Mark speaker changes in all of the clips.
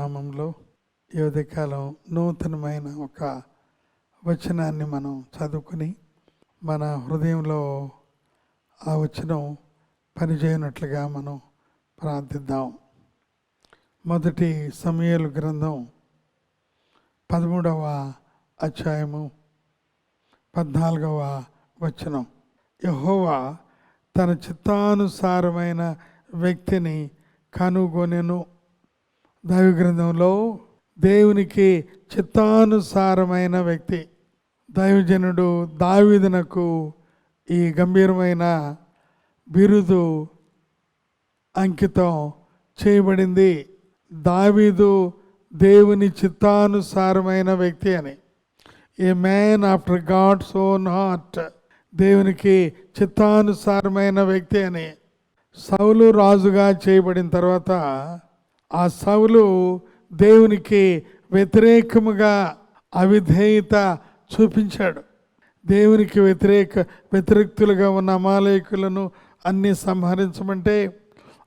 Speaker 1: నామంలో ఈ ఉదయకాలం నూతనమైన ఒక వచనాన్ని మనం చదువుకుని మన హృదయంలో ఆ వచనం పనిచేయనట్లుగా మనం ప్రార్థిద్దాం. మొదటి సమయలు గ్రంథం పదమూడవ అధ్యాయము పద్నాలుగవ వచనం. యహోవా తన చిత్తానుసారమైన వ్యక్తిని కనుగొనెను. దైవ గ్రంథంలో దేవునికి చిత్తానుసారమైన వ్యక్తి. దైవజనుడు దావీదునకు ఈ గంభీరమైన బిరుదు అంకితం చేయబడింది. దావీదు దేవుని చిత్తానుసారమైన వ్యక్తి అని. A man after God's own heart దేవునికి చిత్తానుసారమైన వ్యక్తి అని. సౌలు రాజుగా చేయబడిన తర్వాత ఆ సౌలు దేవునికి వ్యతిరేకముగా అవిధేయత చూపించాడు. దేవునికి వ్యతిరేక వ్యతిరేక్తులుగా ఉన్న అమాలయకులను అన్నీ సంహరించమంటే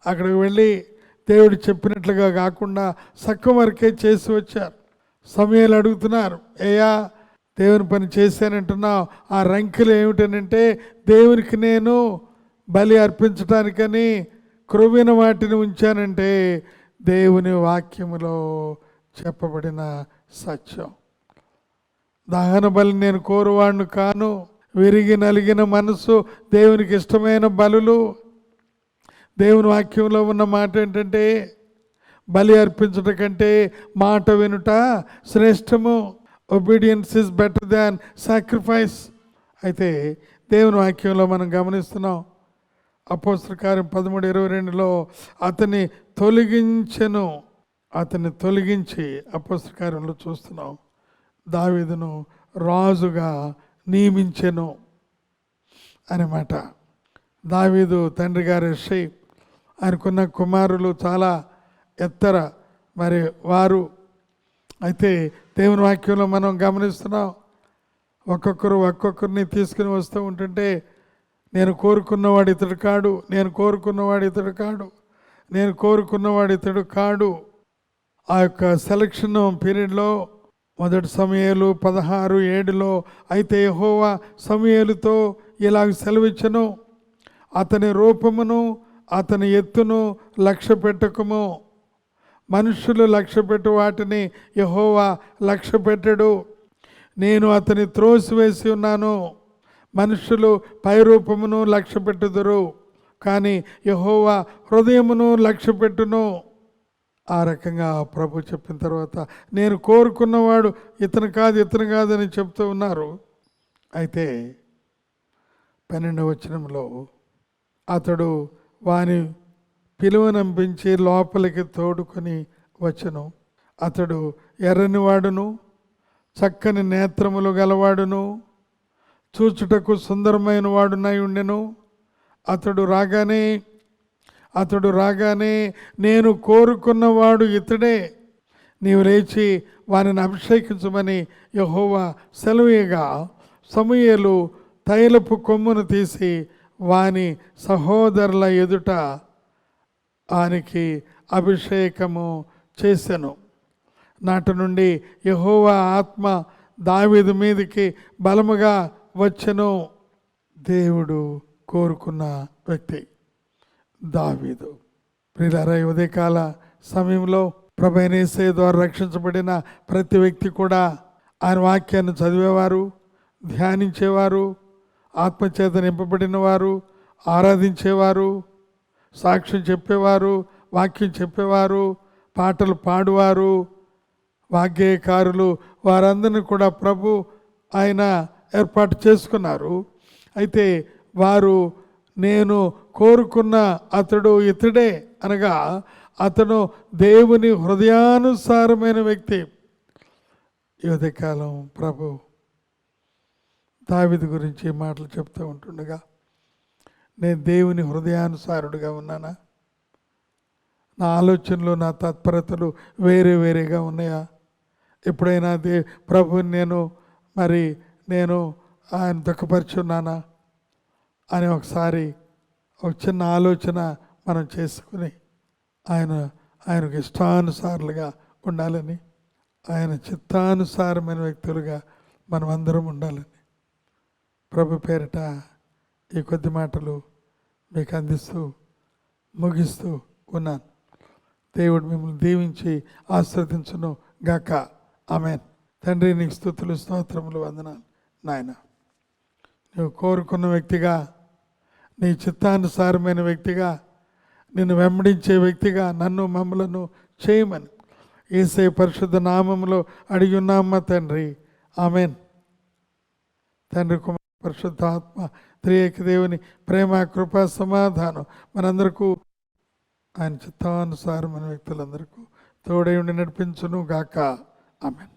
Speaker 1: అక్కడికి వెళ్ళి దేవుడు చెప్పినట్లుగా కాకుండా సక్క వరకే చేసి వచ్చారు. సమయాలు అడుగుతున్నారు ఏయా దేవుని పని చేశానంటున్నావు ఆ రంకెలు ఏమిటనంటే దేవునికి నేను బలి అర్పించటానికని క్రొవ్విన వాటిని ఉంచానంటే దేవుని వాక్యములో చెప్పబడిన సత్యం. దహన బలి నేను కోరువాడిని కాను విరిగి నలిగిన మనసు దేవునికి ఇష్టమైన బలులు. దేవుని వాక్యంలో ఉన్న మాట ఏంటంటే బలి అర్పించట కంటే మాట వినుట శ్రేష్టము. Obedience is better than sacrifice అయితే దేవుని వాక్యంలో మనం గమనిస్తున్నాం అపోస్తల కార్యం పదమూడు ఇరవై రెండులో అతన్ని తొలగించెను. అతన్ని తొలగించి అపోస్తల కార్యంలో చూస్తున్నాం. దావీదును రాజుగా నియమించెను అనమాట దావీదు తండ్రి గారి షై ఆయనకున్న కుమారులు చాలా ఎత్తర మరి వారు. అయితే దేవుని వాక్యంలో మనం గమనిస్తున్నాం. ఒక్కొక్కరు ఒక్కొక్కరిని తీసుకుని వస్తూ ఉంటుంటే నేను కోరుకున్నవాడు ఇతడు కాడు. నేను కోరుకున్నవాడు ఇతడు కాడు. నేను కోరుకున్నవాడు ఇతడు కాడు. ఆ యొక్క సెలక్షన్ పీరియడ్లో మొదటి సమయాలు పదహారు ఏడులో అయితే యహోవా సమయాలతో ఇలాగ సెలవిచ్చను. అతని రూపమును అతని ఎత్తును లక్ష్య పెట్టకము. మనుషులు లక్ష్య పెట్టు వాటిని యహోవా లక్ష్య పెట్టడు. నేను అతని త్రోసివేసి ఉన్నాను. మనుషులు పైరూపమును లక్ష్య పెట్టుదురు. కానీ యహోవా హృదయమును లక్ష్య పెట్టును. ఆ రకంగా ప్రభు చెప్పిన తర్వాత నేను కోరుకున్నవాడు ఇతను కాదు ఇతను కాదని చెప్తూ ఉన్నారు. అయితే పన్నెండవ వచనంలో అతడు వాని పిలువనంపించి లోపలికి తోడుకొని వచ్చను. అతడు ఎర్రని వాడును చక్కని నేత్రములు గలవాడును చూచుటకు సుందరమైన వాడునై ఉండెను. అతడు రాగానే అతడు రాగానే నేను కోరుకున్నవాడు ఇతడే. నీవు లేచి వారిని అభిషేకించమని యహోవా సెలవీయగా సమూయేలు తైలపు కొమ్మును తీసి వాని సహోదరుల ఎదుట ఆనికి అభిషేకము చేసెను. నాటి నుండి యహోవా ఆత్మ దావీదు మీదకి బలముగా వచ్చెను దేవుడు కోరుకున్న వ్యక్తి దావీదు. ప్రియులారా ఉదయకాల సమయంలో ప్రభైనేసే ద్వారా రక్షించబడిన ప్రతి వ్యక్తి కూడా ఆయన వాక్యాన్ని చదివేవారు ధ్యానించేవారు ఆత్మచేత నింపబడిన వారు ఆరాధించేవారు సాక్ష్యం చెప్పేవారు వాక్యం చెప్పేవారు పాటలు పాడువారు వాగ్గేయకారులు వారందరినీ కూడా ప్రభు ఆయన ఏర్పాటు చేసుకున్నారు. అయితే వారు నేను కోరుకున్న అతడు ఇతడే అనగా అతను దేవుని హృదయానుసారమైన వ్యక్తి. యువతకాలం ప్రభు దావిది గురించి మాటలు చెప్తూ ఉంటుండగా నేను దేవుని హృదయానుసారుడుగా ఉన్నానా? నా ఆలోచనలు నా తత్పరతలు వేరే వేరేగా ఉన్నాయా? ఎప్పుడైనా దే ప్రభుని నేను మరి నేను ఆయన దుఃఖపరుచున్నానా అని ఒకసారి ఒక చిన్న ఆలోచన మనం చేసుకుని ఆయన ఆయనకు ఇష్టానుసారులుగా ఉండాలని ఆయన చిత్తానుసారమైన వ్యక్తులుగా మనం అందరం ఉండాలని ప్రభు పేరిట ఈ కొద్ది మాటలు మీకు అందిస్తూ ముగిస్తూ ఉన్నాను. దేవుడు మిమ్మల్ని దీవించి ఆస్వాదించును గాక. ఆమెన్. తండ్రి నీకు స్థుతులు స్తోత్రములు వందనాలు. నాయన. నువ్వు కోరుకున్న వ్యక్తిగా నీ చిత్తానుసారమైన వ్యక్తిగా నిన్ను వెంబడించే వ్యక్తిగా నన్ను మమ్మలను చేయమని ఈసే పరిశుద్ధ నామంలో అడిగి ఉన్నామ్మ తండ్రి? ఆమెన్. తండ్రి కుమార్ పరిశుద్ధాత్మ త్రియేక దేవుని ప్రేమ కృప సమాధానం మనందరకు ఆయన చిత్తానుసారమైన వ్యక్తులందరికీ తోడై ఉండి నడిపించును గాక ఆమెన్.